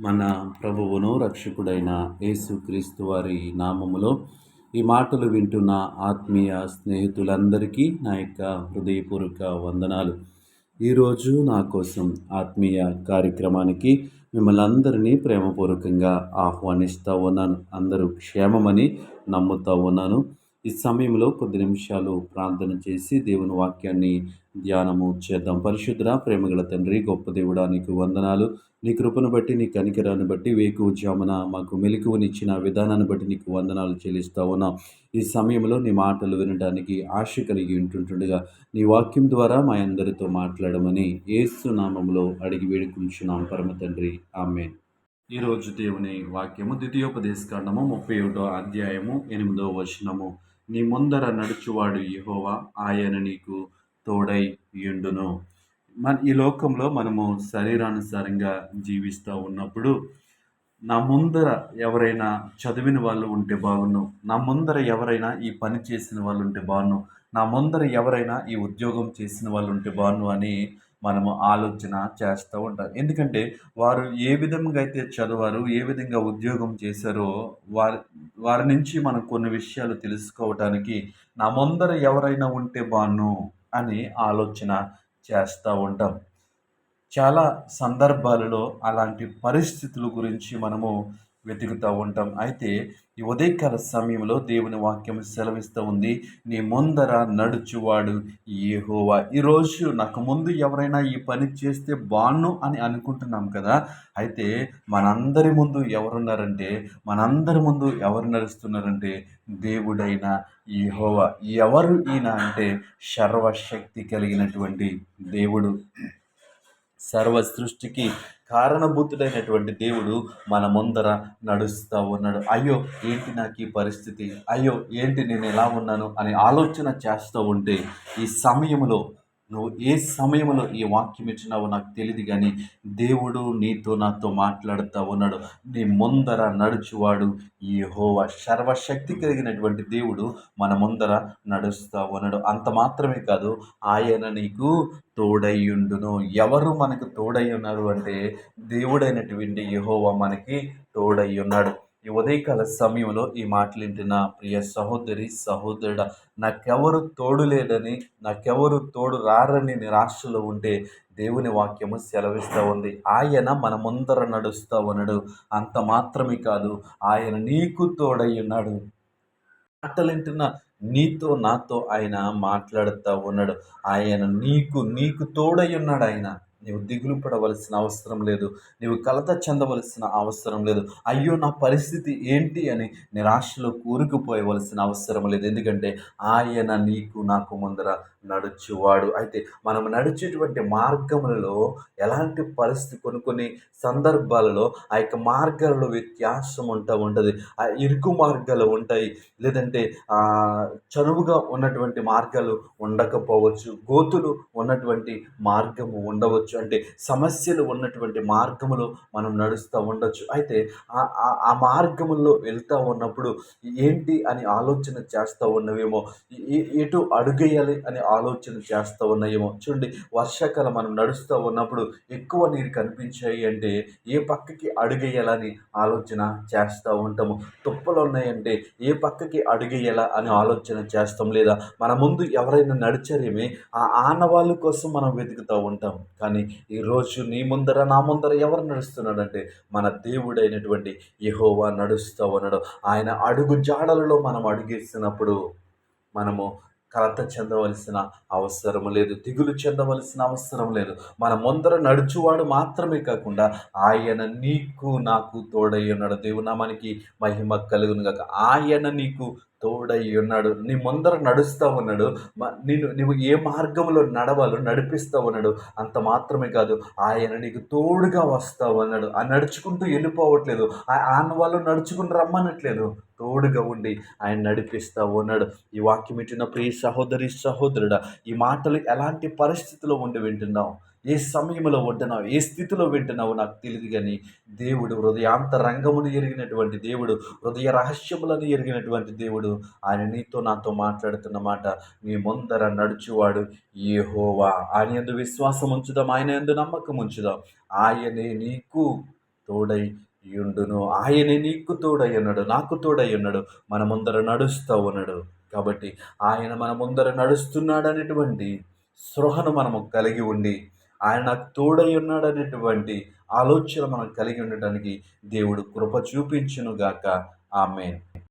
మన ప్రభువును రక్షకుడైన యేసుక్రీస్తు వారి నామములో ఈ మాటలు వింటున్న ఆత్మీయ స్నేహితులందరికీ నా యొక్క హృదయపూర్వక వందనాలు. ఈరోజు నా కోసం ఆత్మీయ కార్యక్రమానికి మిమ్మల్ని అందరినీ ప్రేమపూర్వకంగా ఆహ్వానిస్తూ ఉన్నాను. అందరూ క్షేమమని నమ్ముతూ ఉన్నాను. ఈ సమయంలో కొద్ది నిమిషాలు ప్రార్థన చేసి దేవుని వాక్యాన్ని ధ్యానము చేద్దాం. పరిశుద్ధ ప్రేమగల తండ్రి గొప్ప దేవుడా నీకు వందనాలు. నీ కృపను బట్టి నీ కనికరాన్ని బట్టి వేకువ జామున మాకు మెలకువనిచ్చిన విధానాన్ని బట్టి నీకు వందనాలు చెల్లిస్తా ఉన్నాం ఈ సమయంలో నీ మాటలు వినడానికి ఆశ కలిగి ఉంటుండగా నీ వాక్యం ద్వారా మా అందరితో మాట్లాడమని ఏసునామంలో అడిగి వేడుకుంటున్నాం పరమ తండ్రి ఆమె ఈరోజు దేవుని వాక్యము ద్వితీయోపదేశకాండము ముప్పై ఒకటో అధ్యాయము ఎనిమిదో వచనము. నీ ముందర నడుచువాడు యహోవా ఆయన నీకు తోడై ఉండును మన ఈ లోకంలో మనము శరీరానుసారంగా జీవిస్తూ ఉన్నప్పుడు నా ముందర ఎవరైనా చదివిన వాళ్ళు ఉంటే బాగున్ను. నా ముందర ఎవరైనా ఈ పని చేసిన వాళ్ళు ఉంటే బాగున్ను. నా ముందర ఎవరైనా ఈ ఉద్యోగం చేసిన వాళ్ళు ఉంటే బాగున్ను అని మనము ఆలోచన చేస్తూ ఉంటాం ఎందుకంటే వారు ఏ విధంగా అయితే చదివారు ఏ విధంగా ఉద్యోగం చేశారో వారి వారి నుంచి మనం కొన్ని విషయాలు తెలుసుకోవటానికి నా ముందర ఎవరైనా ఉంటే బాను అని ఆలోచన చేస్తూ ఉంటాం. చాలా సందర్భాలలో అలాంటి పరిస్థితుల గురించి మనము వెతుకుతూ ఉంటాం. అయితే ఈ ఉదయకాల సమయంలో దేవుని వాక్యం సెలవిస్తూ ఉంది నీ ముందర నడుచువాడు ఏహోవా ఈరోజు నాకు ముందు ఎవరైనా ఈ పని చేస్తే బాను అని అనుకుంటున్నాం కదా? అయితే మనందరి ముందు ఎవరున్నారంటే మనందరి ముందు ఎవరు నడుస్తున్నారంటే దేవుడైన యహోవా. ఎవరు ఈయన అంటే సర్వశక్తి కలిగినటువంటి దేవుడు. సర్వ సృష్టికి కారణభూతుడైనటువంటి దేవుడు మన ముందర నడుస్తూ ఉన్నాడు. అయ్యో ఏంటి నాకు ఈ పరిస్థితి? అయ్యో ఏంటి నేను ఎలా ఉన్నాను? అని ఆలోచన చేస్తూ ఉంటే ఈ సమయంలో నువ్వు ఏ సమయంలో ఈ వాక్యం ఇచ్చినావో నాకు తెలియదు కానీ దేవుడు నీతో నాతో మాట్లాడుతూ ఉన్నాడు. నీ ముందర నడుచువాడు ఈ హోవ సర్వశక్తి కలిగినటువంటి దేవుడు మన ముందర నడుస్తూ ఉన్నాడు. అంత మాత్రమే కాదు ఆయన నీకు తోడయ్యుండును. ఎవరు మనకు తోడై ఉన్నారు అంటే దేవుడైనటువంటి యహోవ మనకి తోడై ఉన్నాడు. ఈ ఉదయకాల సమయంలో ఈ మాటలు వింటున్న ప్రియ సహోదరి సహోదరుడ నాకెవరు తోడు లేదని నాకెవరు తోడు రారని నిరాశలో ఉంటే దేవుని వాక్యము సెలవిస్తూ ఉంది. ఆయన మన ముందర నడుస్తూ ఉన్నాడు. అంత మాత్రమే కాదు ఆయన నీకు తోడై ఉన్నాడు. మాటలు వింటున్న నీతో నాతో ఆయన మాట్లాడుతూ ఉన్నాడు. ఆయన నీకు నీకు తోడై ఉన్నాడు ఆయన. నీవు దిగులు పడవలసిన అవసరం లేదు. నీవు కలత చెందవలసిన అవసరం లేదు. అయ్యో నా పరిస్థితి ఏంటి అని నిరాశలో కూరుకుపోయవలసిన అవసరం లేదు. ఎందుకంటే ఆయన నీకు నాకు ముందర నడుచువాడు. అయితే మనం నడిచేటువంటి మార్గములలో ఎలాంటి పరిస్థితి? కొన్ని కొన్ని సందర్భాలలో ఆ యొక్క మార్గాలలో వ్యత్యాసం ఉంటా ఉంటుంది. ఆ ఇరుకు మార్గాలు ఉంటాయి. లేదంటే చనువుగా ఉన్నటువంటి మార్గాలు ఉండకపోవచ్చు. గోతులు ఉన్నటువంటి మార్గము ఉండవచ్చు. అంటే సమస్యలు ఉన్నటువంటి మార్గములు మనం నడుస్తూ ఉండొచ్చు. అయితే ఆ మార్గములో వెళ్తూ ఉన్నప్పుడు ఏంటి అని ఆలోచన చేస్తూ ఉన్నవేమో? ఎటు అడుగేయాలి అని ఆలోచన చేస్తూ ఉన్నాయేమో. చూడండి వర్షాకాలం మనం నడుస్తూ ఉన్నప్పుడు ఎక్కువ నీరు కనిపించాయి అంటే ఏ పక్కకి అడుగేయాలని ఆలోచన చేస్తూ ఉంటాము. తుప్పలు ఉన్నాయంటే ఏ పక్కకి అడుగేయాలా అని ఆలోచన చేస్తాం లేదా? మన ముందు ఎవరైనా నడిచారేమే ఆ ఆనవాళ్ళ కోసం మనం వెతుకుతూ ఉంటాం. కానీ ఈరోజు నీ ముందర నా ముందర ఎవరు నడుస్తున్నాడంటే మన దేవుడైనటువంటి యహోవా నడుస్తూ ఉన్నాడు. ఆయన అడుగు జాడలలో మనం అడుగేస్తున్నప్పుడు మనము కలత చెందవలసిన అవసరం లేదు దిగులు చెందవలసిన అవసరం లేదు. మన ముందర నడుచువాడు మాత్రమే కాకుండా ఆయన నీకు నాకు తోడై ఉన్నాడు. దేవునామానికి మహిమ కలుగును కాక ఆయన నీకు తోడై ఉన్నాడు నీ ముందర నడుస్తూ ఉన్నాడు నేను నువ్వు ఏ మార్గంలో నడవాలో నడిపిస్తూ ఉన్నాడు అంత మాత్రమే కాదు ఆయన నీకు తోడుగా వస్తా ఉన్నాడు ఆ నడుచుకుంటూ వెళ్ళిపోవట్లేదు. ఆయన వాళ్ళు నడుచుకుని రమ్మనట్లేదు. తోడుగా ఉండి ఆయన నడిపిస్తూ ఉన్నాడు ఈ వాక్యం ఇచ్చిన ప్రియ సహోదరి సహోదరుడా ఈ మాటలు ఎలాంటి పరిస్థితిలో ఉండి వింటున్నావు? ఏ సమయంలో ఉంటున్నావు ఏ స్థితిలో వింటున్నావు నాకు తెలియదు కానీ దేవుడు హృదయాంతరంగమును ఎరిగినటువంటి దేవుడు హృదయ రహస్యములను ఎరిగినటువంటి దేవుడు ఆయన నీతో నాతో మాట్లాడుతున్న మాట నీ ముందర నడుచువాడు ఏ హోవా ఆయన ఎందు విశ్వాసం ఉంచుదాం ఆయన ఎందు నమ్మకం ఉంచుదాం. ఆయనే నీకు తోడై యుండును ఆయనే నీకు తోడై ఉన్నాడు నాకు తోడై ఉన్నాడు మన ముందర నడుస్తూ ఉన్నాడు. కాబట్టి ఆయన మన ముందర నడుస్తున్నాడనేటువంటి స్పృహను మనము కలిగి ఉండి ఆయన నాకు తోడై ఉన్నాడనేటువంటి ఆలోచన మనం కలిగి ఉండటానికి దేవుడు కృప చూపించునుగాక. ఆమె